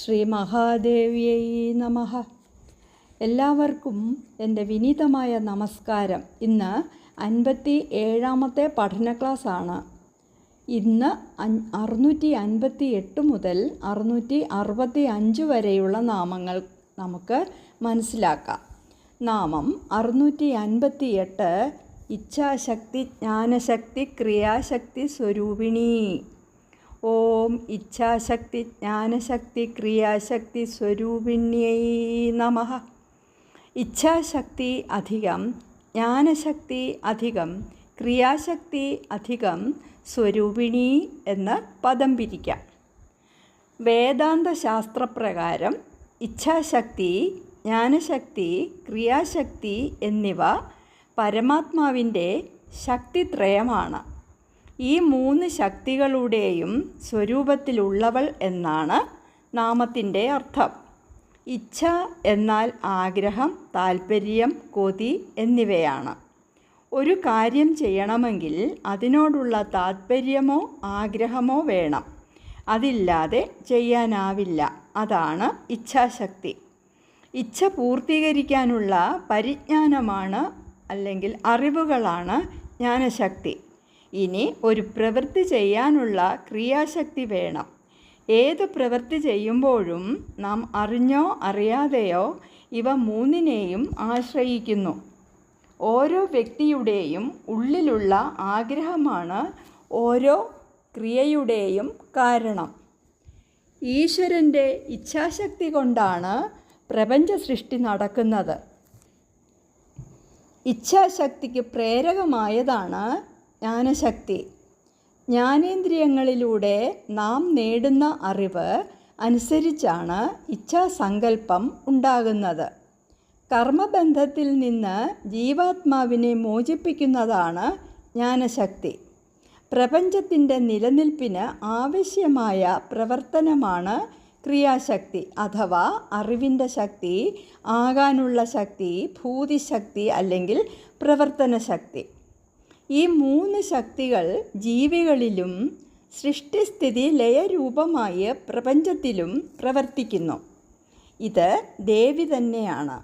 ശ്രീ മഹാദേവിയൈ നമ. എല്ലാവർക്കും എന്റെ വിനീതമായ നമസ്കാരം. ഇന്ന് അൻപത്തി ഏഴാമത്തെ പഠന ആണ് ഇന്ന് അറുന്നൂറ്റി അൻപത്തി എട്ട് മുതൽ അറുന്നൂറ്റി അറുപത്തി അഞ്ച് വരെയുള്ള നാമങ്ങൾ നമുക്ക് മനസ്സിലാക്കാം. നാമം അറുന്നൂറ്റി അൻപത്തി എട്ട് ഇച്ഛാശക്തി ജ്ഞാനശക്തി ക്രിയാശക്തി സ്വരൂപിണി. ഓം ഇച്ഛാശക്തി ജ്ഞാനശക്തി ക്രിയാശക്തി സ്വരൂപിണ്യൈ നമ. ഇച്ഛാശക്തി അധികം ജ്ഞാനശക്തി അധികം ക്രിയാശക്തി അധികം സ്വരൂപിണി എന്ന് പദം പിരിക്കാം. വേദാന്ത ശാസ്ത്രപ്രകാരം ഇച്ഛാശക്തി ജ്ഞാനശക്തി ക്രിയാശക്തി എന്നിവ പരമാത്മാവിന്റെ ശക്തിത്രയമാണ്. ഈ മൂന്ന് ശക്തികളുടെയും സ്വരൂപത്തിലുള്ളവൾ എന്നാണ് നാമത്തിന്റെ അർത്ഥം. ഇച്ഛ എന്നാൽ ആഗ്രഹം താൽപ്പര്യം കൊതി എന്നിവയാണ്. ഒരു കാര്യം ചെയ്യണമെങ്കിൽ അതിനോടുള്ള താൽപ്പര്യമോ ആഗ്രഹമോ വേണം. അതില്ലാതെ ചെയ്യാനാവില്ല. അതാണ് ഇച്ഛാശക്തി. ഇച്ഛ പൂർത്തീകരിക്കാനുള്ള പരിജ്ഞാനമാണ് അല്ലെങ്കിൽ അറിവുകളാണ് ജ്ഞാനശക്തി. ഇനി ഒരു പ്രവൃത്തി ചെയ്യാനുള്ള ക്രിയാശക്തി വേണം. ഏത് പ്രവൃത്തി ചെയ്യുമ്പോഴും നാം അറിഞ്ഞോ അറിയാതെയോ ഇവ മൂന്നിനെയും ആശ്രയിക്കുന്നു. ഓരോ വ്യക്തിയുടെയും ഉള്ളിലുള്ള ആഗ്രഹമാണ് ഓരോ ക്രിയയുടെയും കാരണം. ഈശ്വരന്റെ ഇച്ഛാശക്തി കൊണ്ടാണ് പ്രപഞ്ച സൃഷ്ടി നടക്കുന്നത്. ഇച്ഛാശക്തിക്ക് പ്രേരകമായതാണ് ജ്ഞാനശക്തി. ജ്ഞാനേന്ദ്രിയങ്ങളിലൂടെ നാം നേടുന്ന അറിവ് അനുസരിച്ചാണ് ഇച്ഛാസങ്കല്പം ഉണ്ടാകുന്നത്. കർമ്മബന്ധത്തിൽ നിന്ന് ജീവാത്മാവിനെ മോചിപ്പിക്കുന്നതാണ് ജ്ഞാനശക്തി. പ്രപഞ്ചത്തിന്റെ നിലനിൽപ്പിന് ആവശ്യമായ പ്രവർത്തനമാണ് ക്രിയാശക്തി അഥവാ അറിവിന്റെ ശക്തി ആകാനുള്ള ശക്തി ഭൂതിശക്തി അല്ലെങ്കിൽ പ്രവർത്തന ശക്തി ഈ മൂന്ന് ശക്തികൾ ജീവികളിലും സൃഷ്ടിസ്ഥിതി ലയരൂപമായ പ്രപഞ്ചത്തിലും പ്രവർത്തിക്കുന്നു. ഇത് ദേവി തന്നെയാണ്.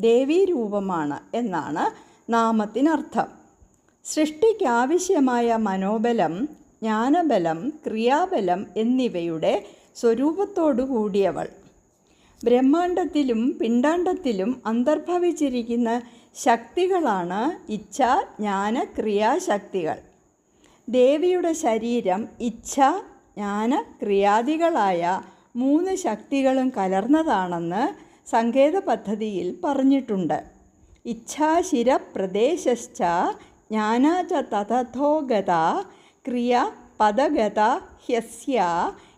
ദേവീരൂപമാണ് എന്നാണ് നാമത്തിനർത്ഥം. സൃഷ്ടിക്കാവശ്യമായ മനോബലം ജ്ഞാനബലം ക്രിയാബലം എന്നിവയുടെ സ്വരൂപത്തോടു കൂടിയവൾ. ബ്രഹ്മാണ്ടത്തിലും പിണ്ടാണ്ടത്തിലും അന്തർഭവിച്ചിരിക്കുന്ന ശക്തികളാണ് ഇച്ഛ ജ്ഞാന ക്രിയാശക്തികൾ. ദേവിയുടെ ശരീരം ഇച്ഛ ജ്ഞാന ക്രിയാദികളായ മൂന്ന് ശക്തികളും കലർന്നതാണെന്ന് സങ്കേത പദ്ധതിയിൽ പറഞ്ഞിട്ടുണ്ട്. ഇച്ഛാശിര പ്രദേശശ്ച ജ്ഞാനാച തഥോഗത ക്രിയ പദഗത ഹ്യസ്യ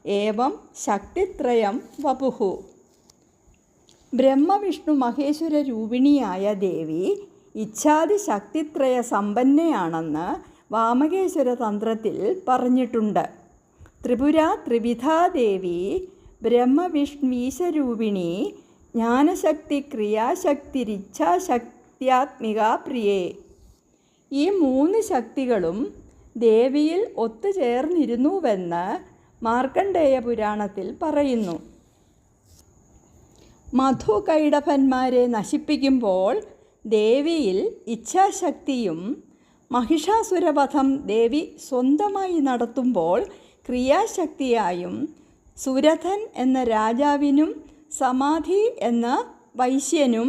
ഏവം ശക്തിത്രയം വപുഹു. ബ്രഹ്മവിഷ്ണു മഹേശ്വര രൂപിണിയായ ദേവി ഇച്ഛാദി ശക്തിത്രയ സമ്പന്നയാണെന്ന് വാമകേശ്വര തന്ത്രത്തിൽ പറഞ്ഞിട്ടുണ്ട്. ത്രിപുര ത്രിവിധാദേവി ദേവി ജ്ഞാനശക്തി ജ്ഞാനശക്തി ക്രിയാശക്തിരിച്ഛാശക്തിയാത്മിക പ്രിയേ. ഈ മൂന്ന് ശക്തികളും ദേവിയിൽ ഒത്തുചേർന്നിരുന്നുവെന്ന് മാർക്കണ്ഡേയ പുരാണത്തിൽ പറയുന്നു. മധുകൈടഭന്മാരെ നശിപ്പിക്കുമ്പോൾ ദേവിയിൽ ഇച്ഛാശക്തിയും മഹിഷാസുരവധം ദേവി സ്വന്തമായി നടത്തുമ്പോൾ ക്രിയാശക്തിയായും സുരഥൻ എന്ന രാജാവിനും സമാധി എന്ന വൈശ്യനും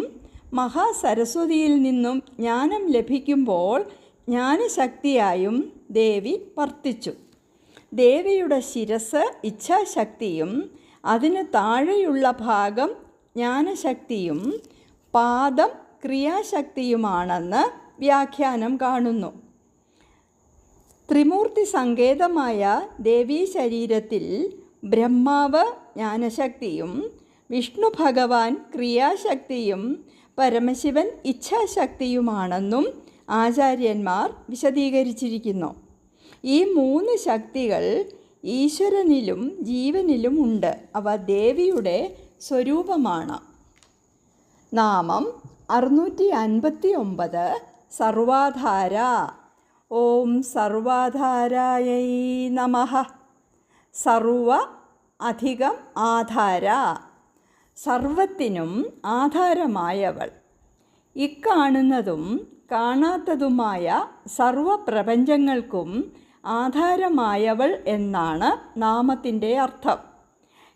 മഹാസരസ്വതിയിൽ നിന്നും ജ്ഞാനം ലഭിക്കുമ്പോൾ ജ്ഞാനശക്തിയായും ദേവി വർത്തിച്ചു. ദേവിയുടെ ശിരസ് ഇച്ഛാശക്തിയും അതിന് താഴെയുള്ള ഭാഗം ജ്ഞാനശക്തിയും പാദം ക്രിയാശക്തിയുമാണെന്ന് വ്യാഖ്യാനം കാണുന്നു. ത്രിമൂർത്തി സങ്കേതമായ ദേവീ ശരീരത്തിൽ ബ്രഹ്മാവ് ജ്ഞാനശക്തിയും വിഷ്ണു ഭഗവാൻ ക്രിയാശക്തിയും പരമശിവൻ ഇച്ഛാശക്തിയുമാണെന്നും ആചാര്യന്മാർ വിശദീകരിച്ചിരിക്കുന്നു. ഈ മൂന്ന് ശക്തികൾ ഈശ്വരനിലും ജീവനിലും ഉണ്ട്. അവ ദേവിയുടെ സ്വരൂപമാണ്. നാമം അറുന്നൂറ്റി അൻപത്തി ഒമ്പത് സർവാധാര. ഓം സർവാധാരായൈ നമ. സർവ അധികം ആധാര. സർവത്തിനും ആധാരമായവൾ. ഇക്കാണുന്നതും കാണാത്തതുമായ സർവപ്രപഞ്ചങ്ങൾക്കും ആധാരമായവൾ എന്നാണ് നാമത്തിന്റെ അർത്ഥം.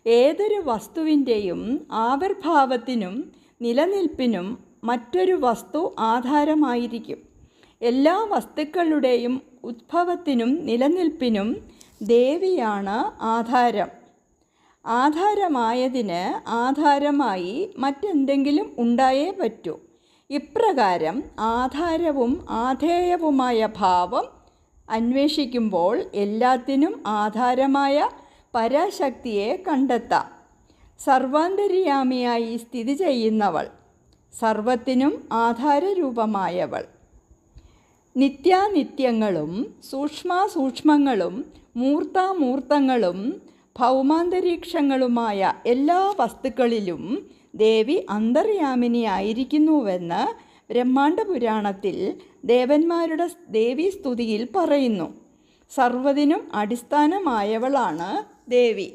ഏതൊരു വസ്തുവിന്റെയും ആവിർഭാവത്തിനും നിലനിൽപ്പിനും മറ്റൊരു വസ്തു ആധാരമായിരിക്കും. എല്ലാ വസ്തുക്കളുടെയും ഉദ്ഭവത്തിനും നിലനിൽപ്പിനും ദേവിയാണ് ആധാരം. ആധാരമായതിന് ആധാരമായി മറ്റെന്തെങ്കിലും ഉണ്ടായേ പറ്റൂ. ഇപ്രകാരം ആധാരവും ആധേയവുമായ ഭാവം അന്വേഷിക്കുമ്പോൾ എല്ലാത്തിനും ആധാരമായ പരാശക്തിയെ കണ്ടെത്താം. സർവാന്തര്യാമിയായി സ്ഥിതി ചെയ്യുന്നവൾ സർവത്തിനും ആധാരരൂപമായവൾ. നിത്യാനിത്യങ്ങളും സൂക്ഷ്മാസൂക്ഷ്മങ്ങളും മൂർത്താമൂർത്തങ്ങളും ഭൗമാന്തരീക്ഷങ്ങളുമായ എല്ലാ വസ്തുക്കളിലും ദേവി അന്തർയാമിനിയായിരിക്കുന്നുവെന്ന് ബ്രഹ്മാണ്ഡ പുരാണത്തിൽ ദേവന്മാരുടെ ദേവീസ്തുതിയിൽ പറയുന്നു. സർവതിനും അടിസ്ഥാനമായവളാണ് ദേവി.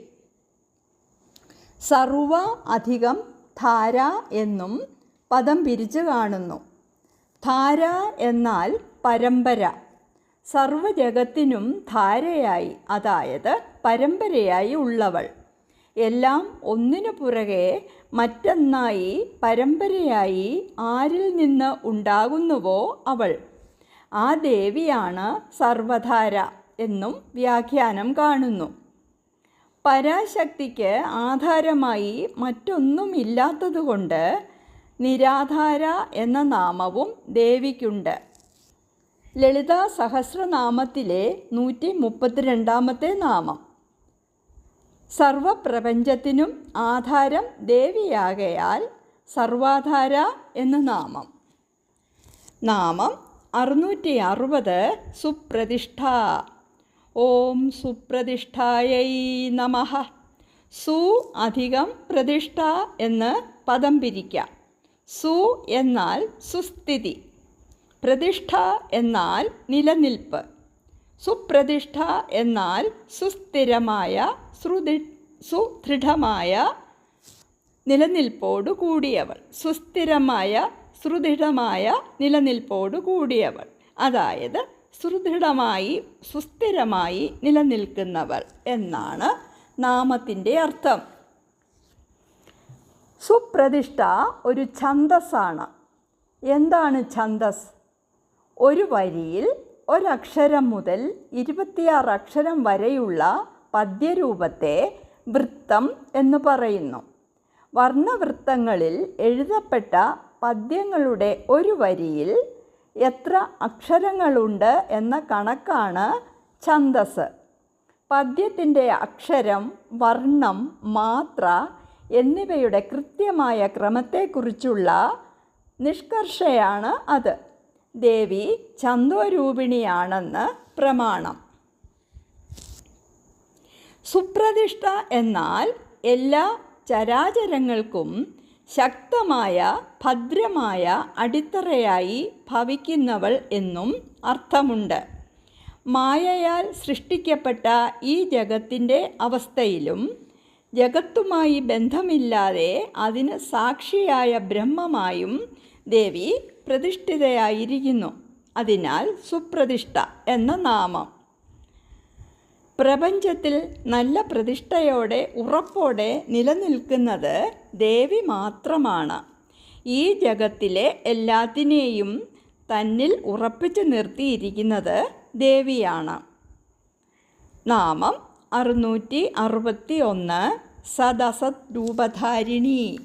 സർവ അധികം ധാര എന്നും പദം പിരിച്ചു കാണുന്നു. ധാര എന്നാൽ പരമ്പര. സർവജഗത്തിനും ധാരയായി അതായത് പരമ്പരയായി ഉള്ളവൾ. എല്ലാം ഒന്നിനു പുറകെ മറ്റൊന്നായി പരമ്പരയായി ആരിൽ നിന്ന് ഉണ്ടാകുന്നുവോ അവൾ? ആ ദേവിയാണ് സർവധാര എന്നും വ്യാഖ്യാനം കാണുന്നു. പരാശക്തിക്ക് ആധാരമായി മറ്റൊന്നുമില്ലാത്തതുകൊണ്ട് നിരാധാര എന്ന നാമവും ദേവിക്കുണ്ട്. ലളിതാ സഹസ്രനാമത്തിലെ നൂറ്റി മുപ്പത്തിരണ്ടാമത്തെ നാമം. സർവപ്രപഞ്ചത്തിനും ആധാരം ദേവിയാകയാൽ സർവാധാര എന്ന നാമം. നാമം അറുന്നൂറ്റി അറുപത് സുപ്രതിഷ്ഠ. ഓം സുപ്രതിഷ്ഠായൈ നമ. സു അധികം പ്രതിഷ്ഠ എന്ന് പദം പിരിക്കാം. സു എന്നാൽ സുസ്ഥിതി. പ്രതിഷ്ഠ എന്നാൽ നിലനിൽപ്പ്. സുപ്രതിഷ്ഠ എന്നാൽ സുസ്ഥിരമായ ശ്രുതി സുദൃഢമായ നിലനിൽപ്പോടു കൂടിയവൾ. സുസ്ഥിരമായ സുദൃഢമായ നിലനിൽപ്പോടു കൂടിയവൾ. അതായത് സുദൃഢമായി സുസ്ഥിരമായി നിലനിൽക്കുന്നവർ എന്നാണ് നാമത്തിന്റെ അർത്ഥം. സുപ്രതിഷ്ഠ ഒരു ഛന്ദസ്സാണ്. എന്താണ് ഛന്ദസ് ഒരു വരിയിൽ ഒരക്ഷരം മുതൽ ഇരുപത്തിയാറ് അക്ഷരം വരെയുള്ള പദ്യരൂപത്തെ വൃത്തം എന്ന് പറയുന്നു. വർണവൃത്തങ്ങളിൽ എഴുതപ്പെട്ട പദ്യങ്ങളുടെ ഒരു വരിയിൽ എത്ര അക്ഷരങ്ങളുണ്ട് എന്ന കണക്കാണ് ഛന്ദസ്. പദ്യത്തിന്റെ അക്ഷരം വർണം മാത്ര എന്നിവയുടെ കൃത്യമായ ക്രമത്തെക്കുറിച്ചുള്ള നിഷ്കർഷയാണ് അത്. ദേവി ചന്തോരൂപിണിയാണെന്ന് പ്രമാണം. സുപ്രതിഷ്ഠ എന്നാൽ എല്ലാ ചരാചരങ്ങൾക്കും ശക്തമായ ഭദ്രമായ അടിത്തറയായി ഭവിക്കുന്നവൾ എന്നും അർത്ഥമുണ്ട്. മായയാൽ സൃഷ്ടിക്കപ്പെട്ട ഈ ജഗത്തിന്റെ അവസ്ഥയിലും ജഗത്തുമായി ബന്ധമില്ലാതെ അതിന് സാക്ഷിയായ ബ്രഹ്മമായും ദേവി പ്രതിഷ്ഠിതയായിരിക്കുന്നു. അതിനാൽ സുപ്രതിഷ്ഠ എന്ന നാമം. പ്രപഞ്ചത്തിൽ നല്ല പ്രതിഷ്ഠയോടെ ഉറപ്പോടെ നിലനിൽക്കുന്നത് ദേവി മാത്രമാണ്. ഈ ജഗത്തിലെ എല്ലാത്തിനെയും തന്നിൽ ഉറപ്പിച്ചു നിർത്തിയിരിക്കുന്നത് ദേവിയാണ്. നാമം അറുന്നൂറ്റി അറുപത്തി ഒന്ന് സദസത് രൂപധാരിണി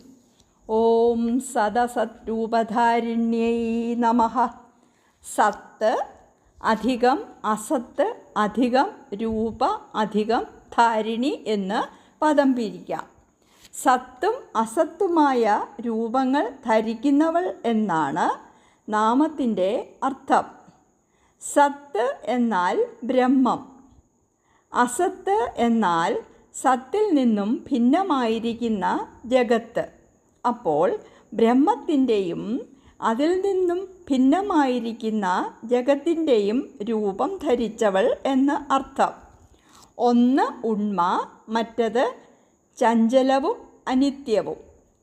ഓം സദസത് രൂപധാരിണ്യൈ നമ. സത്ത് അധികം അസത്ത് അധികം രൂപ അധികം ധാരിണി എന്ന് പദം പിരിക്കാം. സത്തും അസത്തുമായ രൂപങ്ങൾ ധരിക്കുന്നവൾ എന്നാണ് നാമത്തിന്റെ അർത്ഥം. സത്ത് എന്നാൽ ബ്രഹ്മം. അസത്ത് എന്നാൽ സത്തിൽ നിന്നും ഭിന്നമായിരിക്കുന്ന ജഗത്ത്. അപ്പോൾ ബ്രഹ്മത്തിന്റെയും അതിൽ നിന്നും ഭിന്നമായിരിക്കുന്ന ജഗത്തിന്റെയും രൂപം ധരിച്ചവൾ എന്ന് അർത്ഥം. ഒന്ന് ഉണ്മ മറ്റത് ചഞ്ചലവും അനിത്യവും.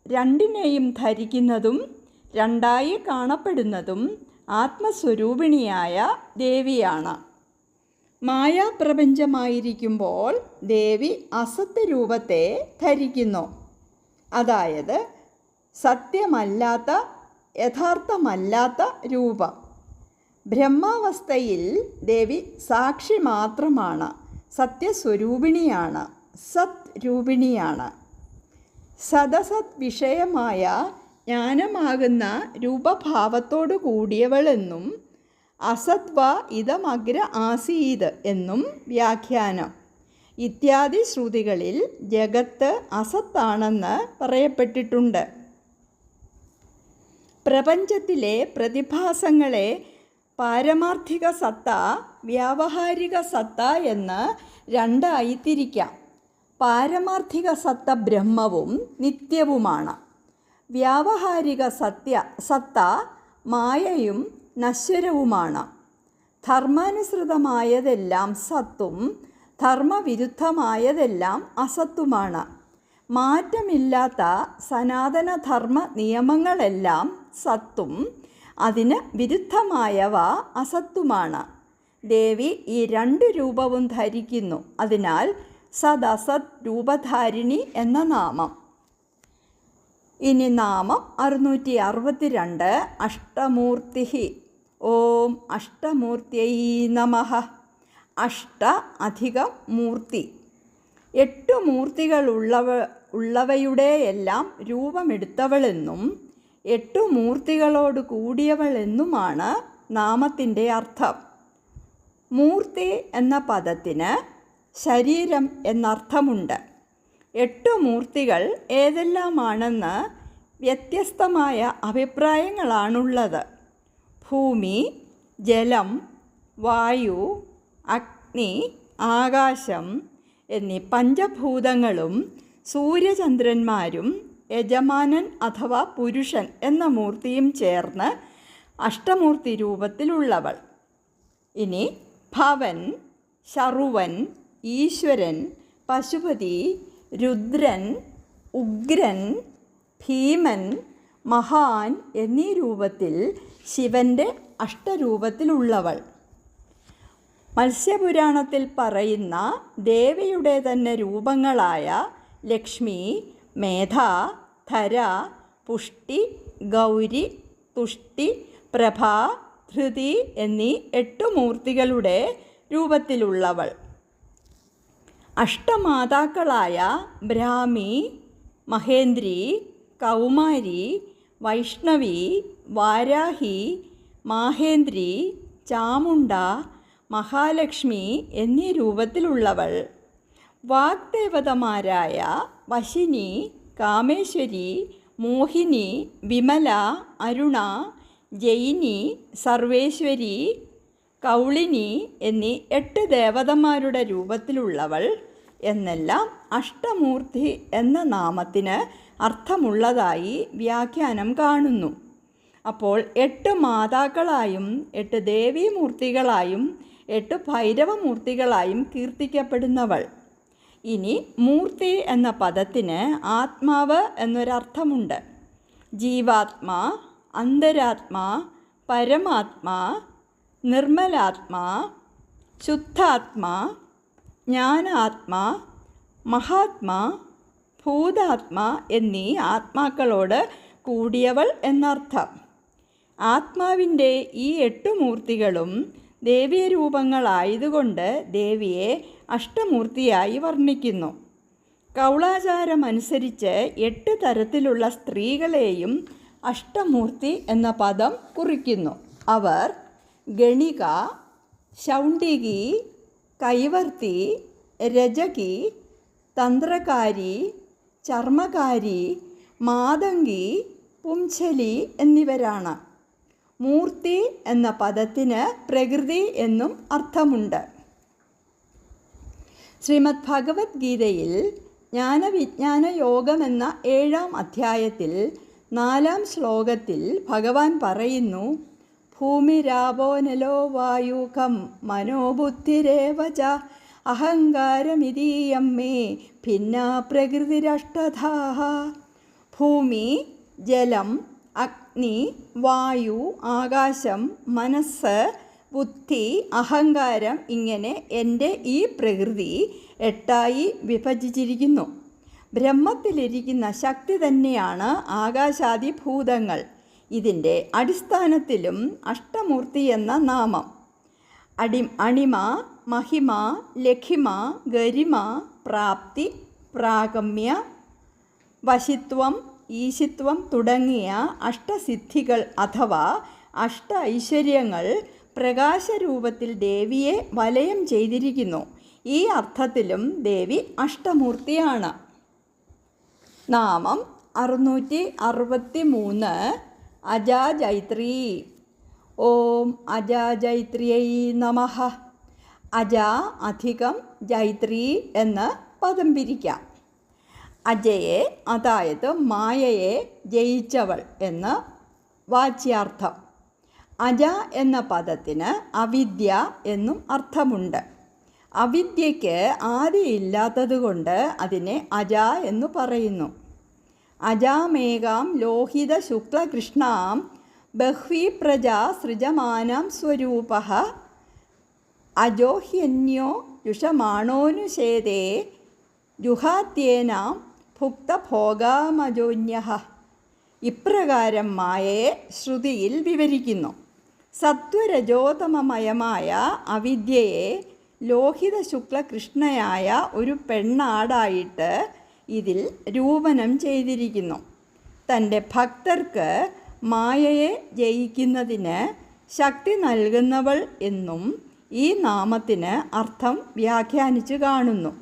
രണ്ടിനെയും ധരിക്കുന്നതും രണ്ടായി കാണപ്പെടുന്നതും ആത്മസ്വരൂപിണിയായ ദേവിയാണ്. മായാപ്രപഞ്ചമായിരിക്കുമ്പോൾ ദേവി അസത്യ രൂപത്തെ ധരിക്കുന്നു. അതായത് സത്യമല്ലാത്ത യഥാർത്ഥമല്ലാത്ത രൂപം. ബ്രഹ്മാവസ്ഥയിൽ ദേവി സാക്ഷി മാത്രമാണ്. സത്യസ്വരൂപിണിയാണ്. സത് രൂപിണിയാണ് സദസത് വിഷയമായ ജ്ഞാനമാകുന്ന രൂപഭാവത്തോടു കൂടിയവളെന്നും അസത്വ ഇതമഗ്ര ആസീത് എന്നും വ്യാഖ്യാനം. ഇത്യാദി ശ്രുതികളിൽ ജഗത്ത് അസത്താണെന്ന് പറയപ്പെട്ടിട്ടുണ്ട്. പ്രപഞ്ചത്തിലെ പ്രതിഭാസങ്ങളെ പാരമാർത്ഥിക സത്ത വ്യാവഹാരിക സത്ത എന്ന് രണ്ടായി തിരിക്കാം പാരമാർത്ഥിക സത്ത ബ്രഹ്മവും നിത്യവുമാണ്. വ്യാവഹാരിക സത്യ സത്ത മായയും നശ്വരവുമാണ്. ധർമാനുസൃതമായതെല്ലാം സത്തും ധർമ്മവിരുദ്ധമായതെല്ലാം അസത്തുമാണ്. മാറ്റമില്ലാത്ത സനാതനധർമ്മ നിയമങ്ങളെല്ലാം സത്തും അതിന് വിരുദ്ധമായവ അസത്തുമാണ്. ദേവി ഈ രണ്ട് രൂപവും ധരിക്കുന്നു. അതിനാൽ സദസത് രൂപധാരിണി എന്ന നാമം. ഇനി നാമം അറുന്നൂറ്റി അറുപത്തി രണ്ട് അഷ്ടമൂർത്തി ഓം അഷ്ടമൂർത്തിയൈ നമ. അഷ്ട അധികം മൂർത്തി. എട്ട് മൂർത്തികളുള്ളവ ഉള്ളവയുടെയെല്ലാം രൂപമെടുത്തവളെന്നും എട്ടു മൂർത്തികളോട് കൂടിയവളെന്നുമാണ് നാമത്തിന്റെ അർത്ഥം. മൂർത്തി എന്ന പദത്തിന് ശരീരം എന്നർത്ഥമുണ്ട്. എട്ടു മൂർത്തികൾ ഏതെല്ലാമാണെന്ന് വ്യത്യസ്തമായ അഭിപ്രായങ്ങളാണുള്ളത്. ഭൂമി ജലം വായു അഗ്നി ആകാശം എന്നീ പഞ്ചഭൂതങ്ങളും സൂര്യചന്ദ്രന്മാരും യജമാനൻ അഥവാ പുരുഷൻ എന്ന മൂർത്തിയും ചേർന്ന് അഷ്ടമൂർത്തി രൂപത്തിലുള്ളവൾ. ഇനി ഭവൻ ശറുവൻ ഈശ്വരൻ പശുപതി രുദ്രൻ ഉഗ്രൻ ഭീമൻ മഹാൻ എന്നീ രൂപത്തിൽ ശിവന്റെ അഷ്ടരൂപത്തിലുള്ളവൾ. മത്സ്യപുരാണത്തിൽ പറയുന്ന ദേവിയുടെ തന്നെ രൂപങ്ങളായ ലക്ഷ്മി മേധ ധര പുഷ്ടി ഗൗരി തുഷ്ടി പ്രഭ ധൃതി എന്നീ എട്ടു മൂർത്തികളുടെ രൂപത്തിലുള്ളവൾ. അഷ്ടമാതാക്കളായ ബ്രാഹ്മി മഹേന്ദ്രി കൗമാരി വൈഷ്ണവി വാരാഹി മാഹേന്ദ്രി ചാമുണ്ട മഹാലക്ഷ്മി എന്നീ രൂപത്തിലുള്ളവൾ. വാഗ്ദേവതമാരായ വശിനി കാമേശ്വരി മോഹിനി വിമല അരുണ ജയിനി സർവേശ്വരി കൗളിനി എന്നീ എട്ട് ദേവതമാരുടെ രൂപത്തിലുള്ളവൾ എന്നെല്ലാം അഷ്ടമൂർത്തി എന്ന നാമത്തിന് അർത്ഥമുള്ളതായി വ്യാഖ്യാനം കാണുന്നു. അപ്പോൾ എട്ട് മാതാക്കളായും എട്ട് ദേവീമൂർത്തികളായും എട്ട് ഭൈരവമൂർത്തികളായും കീർത്തിക്കപ്പെടുന്നവൾ. ഇനി മൂർത്തി എന്ന പദത്തിന് ആത്മാവ് എന്നൊരർത്ഥമുണ്ട്. ജീവാത്മാ അന്തരാത്മാ പരമാത്മാ നിർമ്മലാത്മാ ശുദ്ധാത്മാ ജ്ഞാനാത്മാ മഹാത്മാ ഭൂതാത്മാ എന്നീ ആത്മാക്കളോട് കൂടിയവൾ എന്നർത്ഥം. ആത്മാവിന്റെ ഈ എട്ടു മൂർത്തികളും ദേവീരൂപങ്ങളായതുകൊണ്ട് ദേവിയെ അഷ്ടമൂർത്തിയായി വർണിക്കുന്നു. കൗളാചാരമനുസരിച്ച് എട്ട് തരത്തിലുള്ള സ്ത്രീകളെയും അഷ്ടമൂർത്തി എന്ന പദം കുറിക്കുന്നു. അവർ ഗണിക ശൗണ്ടികി കൈവർത്തി രജകി തന്ത്രകാരി ചർമ്മകാരി മാതങ്കി പുംഛലി എന്നിവരാണ്. മൂർത്തി എന്ന പദത്തിന് പ്രകൃതി എന്നും അർത്ഥമുണ്ട്. ശ്രീമദ് ഭഗവത്ഗീതയിൽ ജ്ഞാനവിജ്ഞാന യോഗം എന്ന ഏഴാം അധ്യായത്തിൽ നാലാം ശ്ലോകത്തിൽ ഭഗവാൻ പറയുന്നു ഭൂമിരാവോ നലോ വായുകം മനോബുദ്ധിരേവ അഹങ്കാരമിതീയം മേ ഭിന്ന പ്രകൃതിരഷ്ടധാഹ. ഭൂമി ജലം അഗ്നി വായു ആകാശം മനസ്സ് ബുദ്ധി അഹങ്കാരം ഇങ്ങനെ എന്റെ ഈ പ്രകൃതി എട്ടായി വിഭജിച്ചിരിക്കുന്നു. ബ്രഹ്മത്തിലിരിക്കുന്ന ശക്തി തന്നെയാണ് ആകാശാദി ഭൂതങ്ങൾ ഇതിന്റെ അടിസ്ഥാനത്തിലും അഷ്ടമൂർത്തി എന്ന നാമം. അടി അണിമ മഹിമ ലഖിമ ഗരിമ പ്രാപ്തി പ്രാഗമ്യ വശിത്വം ഈശിത്വം തുടങ്ങിയ അഷ്ടസിദ്ധികൾ അഥവാ അഷ്ട ഐശ്വര്യങ്ങൾ പ്രകാശരൂപത്തിൽ ദേവിയെ വലയം ചെയ്തിരിക്കുന്നു. ഈ അർത്ഥത്തിലും ദേവി അഷ്ടമൂർത്തിയാണ്. നാമം അറുന്നൂറ്റി അറുപത്തി മൂന്ന് അജാജൈത്രി. ഓം അജാജൈത്രിയൈ നമഃ. അജ അധികം ജൈത്രി എന്ന് പദം പിരിക്കാം. അജയെ അതായത് മായയെ ജയിച്ചവൾ എന്ന് വാച്യാർത്ഥം. അജ എന്ന പദത്തിന് അവിദ്യ എന്നും അർത്ഥമുണ്ട്. അവിദ്യയ്ക്ക് ആദിയില്ലാത്തതുകൊണ്ട് അതിനെ അജ എന്ന് പറയുന്നു. അജാമേകാം ലോഹിത ശുക്ലകൃഷ്ണാം ബഹ്വി സൃജമാനാം സ്വരൂപ അജോഹ്യന്യോ യുഷമാണോനുശേദേ ജുഹാത്യേന ഭുക്തഭോഗാമജോന്യ. ഇപ്രകാരം മായയെ ശ്രുതിയിൽ വിവരിക്കുന്നു. സത്വരജോതമമയമായ അവിദ്യയെ ലോഹിത ശുക്ലകൃഷ്ണയായ ഒരു പെണ്ണാടായിട്ട് ഇതിൽ രൂപനം ചെയ്തിരിക്കുന്നു. തന്റെ ഭക്തർക്ക് മായയെ ജയിക്കുന്നതിന് ശക്തി നൽകുന്നവൾ എന്നും ഈ നാമത്തിന് അർത്ഥം വ്യാഖ്യാനിച്ചു കാണുന്നു.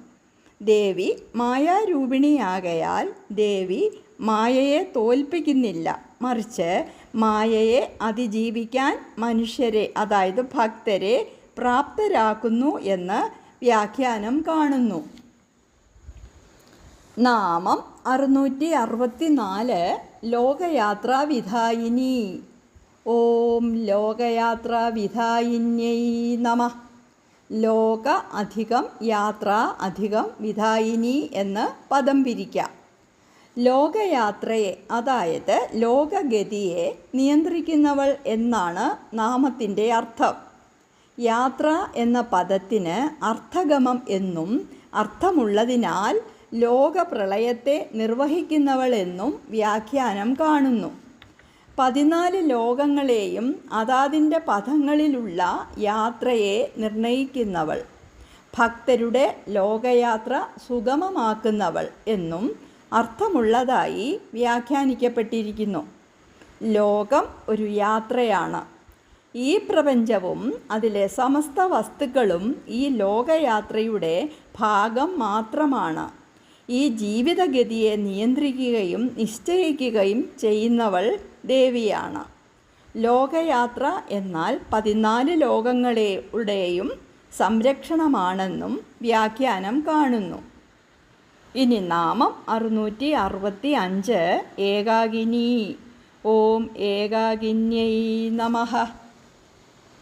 ദേവി മായാരൂപിണിയാകയാൽ ദേവി മായയെ തോൽപ്പിക്കുന്നില്ല. മറിച്ച് മായയെ അതിജീവിക്കാൻ മനുഷ്യരെ അതായത് ഭക്തരെ പ്രാപ്തരാക്കുന്നു എന്ന് വ്യാഖ്യാനം കാണുന്നു. നാമം അറുന്നൂറ്റി അറുപത്തി നാല് ലോകയാത്രാ വിധായിനി ഓം ലോകയാത്രാ വിധായിന്യൈ നമ. ലോക അധികം യാത്ര അധികം വിധായിനി എന്ന് പദം പിരിക്കാം. ലോകയാത്രയെ അതായത് ലോകഗതിയെ നിയന്ത്രിക്കുന്നവൾ എന്നാണ് നാമത്തിന്റെ അർത്ഥം. യാത്ര എന്ന പദത്തിന് അർത്ഥഗമം എന്നും അർത്ഥമുള്ളതിനാൽ ലോകപ്രളയത്തെ നിർവഹിക്കുന്നവളെന്നും വ്യാഖ്യാനം കാണുന്നു. പതിനാല് ലോകങ്ങളെയും അതാതിന്റെ പഥങ്ങളിലുള്ള യാത്രയെ നിർണയിക്കുന്നവൾ. ഭക്തരുടെ ലോകയാത്ര സുഗമമാക്കുന്നവൾ എന്നും അർത്ഥമുള്ളതായി വ്യാഖ്യാനിക്കപ്പെട്ടിരിക്കുന്നു. ലോകം ഒരു യാത്രയാണ്. ഈ പ്രപഞ്ചവും അതിലെ സമസ്ത വസ്തുക്കളും ഈ ലോകയാത്രയുടെ ഭാഗം മാത്രമാണ്. ഈ ജീവിതഗതിയെ നിയന്ത്രിക്കുകയും നിശ്ചയിക്കുകയും ചെയ്യുന്നവൾ ദേവിയാണ്. ലോകയാത്ര എന്നാൽ പതിനാല് ലോകങ്ങളുടെയും സംരക്ഷണമാണെന്നും വ്യാഖ്യാനം കാണുന്നു. ഇനി നാമം അറുന്നൂറ്റി അറുപത്തി അഞ്ച് ഏകാകിനി ഓം ഏകാകിന്യൈ നമഃ.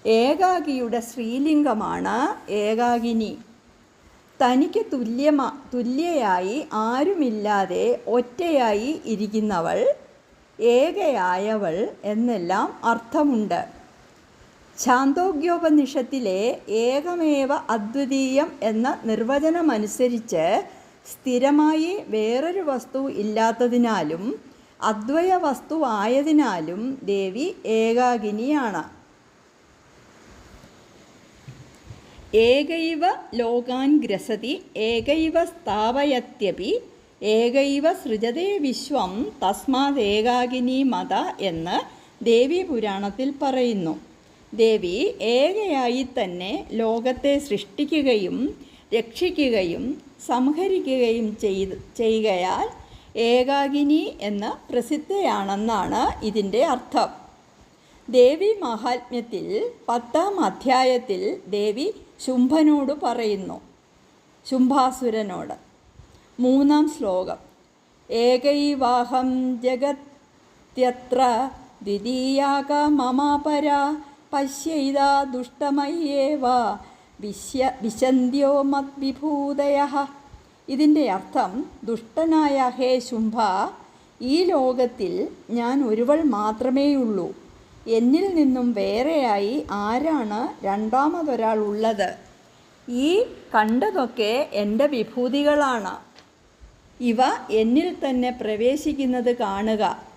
ഏകാഗിയുടെ സ്ത്രീലിംഗമാണ് ഏകാകിനി തനിക്ക് തുല്യമ തുല്യയായി ആരുമില്ലാതെ ഒറ്റയായി ഇരിക്കുന്നവൾ ഏകയായവൾ എന്നെല്ലാം അർത്ഥമുണ്ട്. ഛാന്തോഗ്യോപനിഷത്തിലെ ഏകമേവ അദ്വിതീയം എന്ന നിർവചനമനുസരിച്ച് സ്ഥിരമായി വേറൊരു വസ്തു ഇല്ലാത്തതിനാലും അദ്വയ വസ്തു ആയതിനാലും ദേവി ഏകാകിനിയാണ് ഏകൈവ ലോകാൻ ഗ്രസതി ഏകൈവ സ്ഥാപയത്യപി ഏകൈവ സൃജതേ വിശ്വം തസ്മാത് ഏകാകിനി മത എന്ന് ദേവി പുരാണത്തിൽ പറയുന്നു. ദേവി ഏകയായി തന്നെ ലോകത്തെ സൃഷ്ടിക്കുകയും രക്ഷിക്കുകയും സംഹരിക്കുകയും ചെയ്ത് ചെയ്യുകയാൽ ഏകാകിനി എന്ന പ്രസിദ്ധയാണെന്നാണ് ഇതിന്റെ അർത്ഥം. ദേവി മഹാത്മ്യത്തിൽ പത്താം അധ്യായത്തിൽ ദേവി ശുംഭനോട് പറയുന്നു. ശുംഭാസുരനോട്. മൂന്നാം ശ്ലോകം. ഏകൈവാഹം ജഗത്യത്ര ദ്വിതീയാക മമാപര പര പശ്യൈത ദുഷ്ടമയ്യേവ വിശ്യ വിശന്ത്യോ മദ്വിഭൂതയ. ഇതിന്റെ അർത്ഥം ദുഷ്ടനായ ഹേ ശുംഭ ഈ ലോകത്തിൽ ഞാൻ ഒരുവൾ മാത്രമേയുള്ളൂ. എന്നിൽ നിന്നും വേറെയായി ആരാണ് രണ്ടാമതൊരാൾ ഉള്ളത്? ഈ കണ്ടതൊക്കെ എന്റെ വിഭൂതികളാണ്. ഇവ എന്നിൽ തന്നെ പ്രവേശിക്കുന്നത് കാണുക.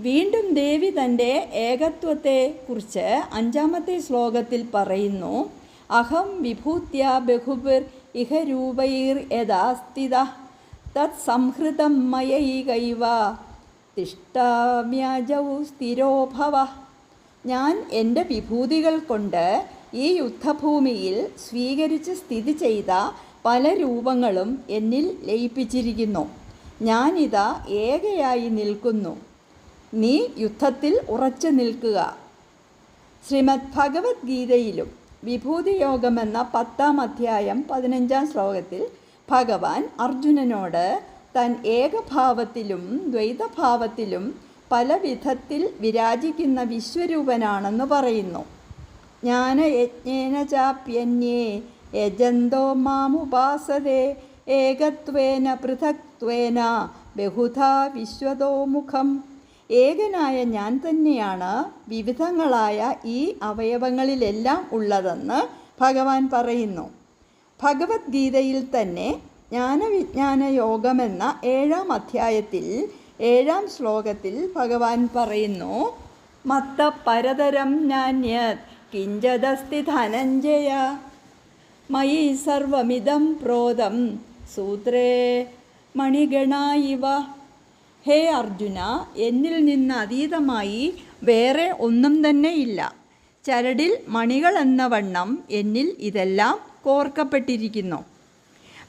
വീണ്ടും ദേവി തന്റെ ഏകത്വത്തെ കുറിച്ച് അഞ്ചാമത്തെ ശ്ലോകത്തിൽ പറയുന്നു അഹം വിഭൂത്യ ബഹുബിർ ഇഹ രൂപൈർ യഥാസ്ഥിത തത് സംഹൃതം മയൈകൈവ തിഷ്ടാമ്യജൗ സ്ഥിരോഭവ ഞാൻ എന്റെ വിഭൂതികൾ കൊണ്ട് ഈ യുദ്ധഭൂമിയിൽ സ്വീകരിച്ച് സ്ഥിതി ചെയ്ത പല രൂപങ്ങളും എന്നിൽ ലയിപ്പിച്ചിരിക്കുന്നു. ഞാനിതാ ഏകയായി നിൽക്കുന്നു. നീ യുദ്ധത്തിൽ ഉറച്ചു നിൽക്കുക. ശ്രീമദ് ഭഗവത്ഗീതയിലും വിഭൂതിയോഗമെന്ന പത്താം അധ്യായം പതിനഞ്ചാം ശ്ലോകത്തിൽ ഭഗവാൻ അർജുനനോട് താൻ ഏകഭാവത്തിലും ദ്വൈതഭാവത്തിലും പല വിധത്തിൽ വിരാജിക്കുന്ന വിശ്വരൂപനാണെന്ന് പറയുന്നു. ജ്ഞാനയജ്ഞേന ചാപ്യന്യേ യജന്തോ മാമുപാസതേ ഏകത്വേന പൃഥക്വേന ബഹുധാ വിശ്വതോമുഖം ഏകനായ ഞാൻ തന്നെയാണ് വിവിധങ്ങളായ ഈ അവയവങ്ങളിലെല്ലാം ഉള്ളതെന്ന് ഭഗവാൻ പറയുന്നു. ഭഗവത്ഗീതയിൽ തന്നെ ജ്ഞാനവിജ്ഞാന യോഗമെന്ന ഏഴാം അധ്യായത്തിൽ ഏഴാം ശ്ലോകത്തിൽ ഭഗവാൻ പറയുന്നു മത്ത പരതരം നാന്യത് കിഞ്ചദസ്തി ധനഞ്ജയ മയി സർവമിതം പ്രോതം സൂത്രേ മണിഗണ ഇവ ഹേ അർജുന എന്നിൽ നിന്ന് അതീതമായി വേറെ ഒന്നും തന്നെ ഇല്ല. ചരടിൽ മണികൾ എന്ന വണ്ണം എന്നിൽ ഇതെല്ലാം കോർക്കപ്പെട്ടിരിക്കുന്നു.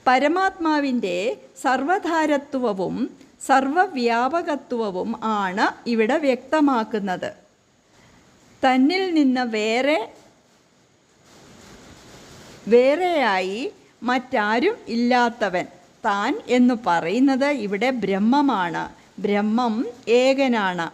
പരമാത്മാവിന്റെ സർവധാരത്വവും സർവവ്യാപകത്വവും ആണ് ഇവിടെ വ്യക്തമാക്കുന്നത്. തന്നിൽ നിന്ന് വേറെ വേറെയായി മറ്റാരും ഇല്ലാത്തവൻ താൻ എന്ന് പറയുന്നത് ഇവിടെ ബ്രഹ്മമാണ്. ബ്രഹ്മം ഏകനാണ്.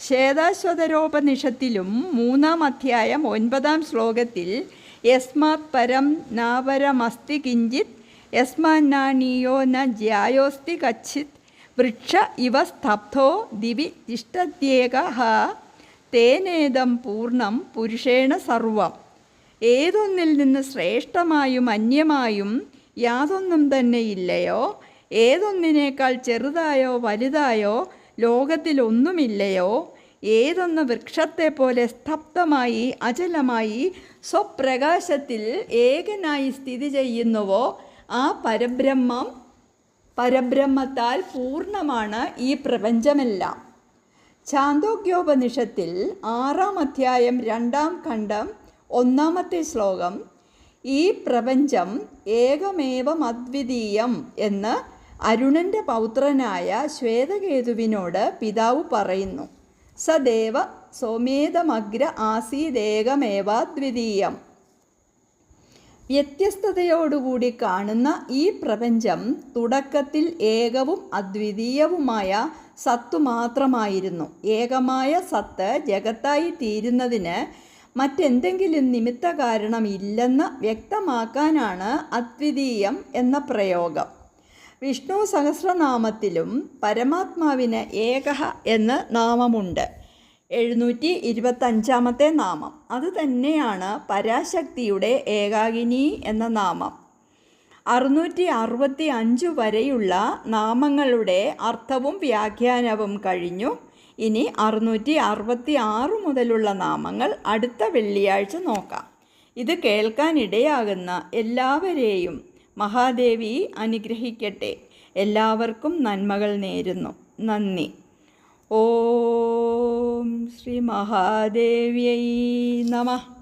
ശ്വേതാശ്വതരോപനിഷത്തിലും മൂന്നാം അധ്യായം ഒൻപതാം ശ്ലോകത്തിൽ യസ്മാത് പരം നാപരമസ്തി കിഞ്ചിത് യസ്മാന്നാണീയോ ന ജ്യായോസ്തി കച്ചിത് വൃക്ഷ ഇവ സ്തബ്ധോ ദിവി തിഷ്ടത്യേക തേനേതം പൂർണം പുരുഷേണ സർവം. ഏതൊന്നിൽ നിന്ന് ശ്രേഷ്ഠമായും അന്യമായും യാതൊന്നും തന്നെ ഇല്ലയോ? ഏതൊന്നിനേക്കാൾ ചെറുതായോ വലുതായോ? ലോകത്തിലൊന്നുമില്ലയോ ഏതൊന്ന് വൃക്ഷത്തെ പോലെ സ്തബ്ധമായി അചലമായി സ്വപ്രകാശത്തിൽ ഏകനായി സ്ഥിതി ചെയ്യുന്നുവോ? ആ പരബ്രഹ്മം പരബ്രഹ്മത്താൽ പൂർണമാണ് ഈ പ്രപഞ്ചമെല്ലാം. ചാന്തോഗ്യോപനിഷത്തിൽ ആറാം അധ്യായം രണ്ടാം ഖണ്ഡം ഒന്നാമത്തെ ശ്ലോകം ഈ പ്രപഞ്ചം ഏകമേവ അദ്വിതീയം എന്ന് അരുണന്റെ പൗത്രനായ ശ്വേതകേതുവിനോട് പിതാവ് പറയുന്നു. സദേവ സോമേതമഗ്ര ആസീദേകമേവാദ്വിതീയം. വ്യത്യസ്തതയോടുകൂടി കാണുന്ന ഈ പ്രപഞ്ചം തുടക്കത്തിൽ ഏകവും അദ്വിതീയവുമായ സത്ത് മാത്രമായിരുന്നു. ഏകമായ സത്ത് ജഗത്തായി തീരുന്നതിന് മറ്റെന്തെങ്കിലും നിമിത്ത കാരണം ഇല്ലെന്ന് വ്യക്തമാക്കാനാണ് അദ്വിതീയം എന്ന പ്രയോഗം. വിഷ്ണു സഹസ്രനാമത്തിലും പരമാത്മാവിന് ഏകഹ എന്ന് നാമമുണ്ട്. എഴുന്നൂറ്റി ഇരുപത്തഞ്ചാമത്തെ നാമം. അത് തന്നെയാണ് പരാശക്തിയുടെ ഏകാഗിനി എന്ന നാമം. അറുന്നൂറ്റി അറുപത്തി അഞ്ച് വരെയുള്ള നാമങ്ങളുടെ അർത്ഥവും വ്യാഖ്യാനവും കഴിഞ്ഞു. ഇനി അറുന്നൂറ്റി അറുപത്തി ആറ് മുതലുള്ള നാമങ്ങൾ അടുത്ത വെള്ളിയാഴ്ച നോക്കാം. ഇത് കേൾക്കാനിടയാകുന്ന എല്ലാവരെയും മഹാദേവി അനുഗ്രഹിക്കട്ടെ. എല്ലാവർക്കും നന്മകൾ നേരുന്നു. നന്ദി. ॐ श्रीमहादेव्यै नमः।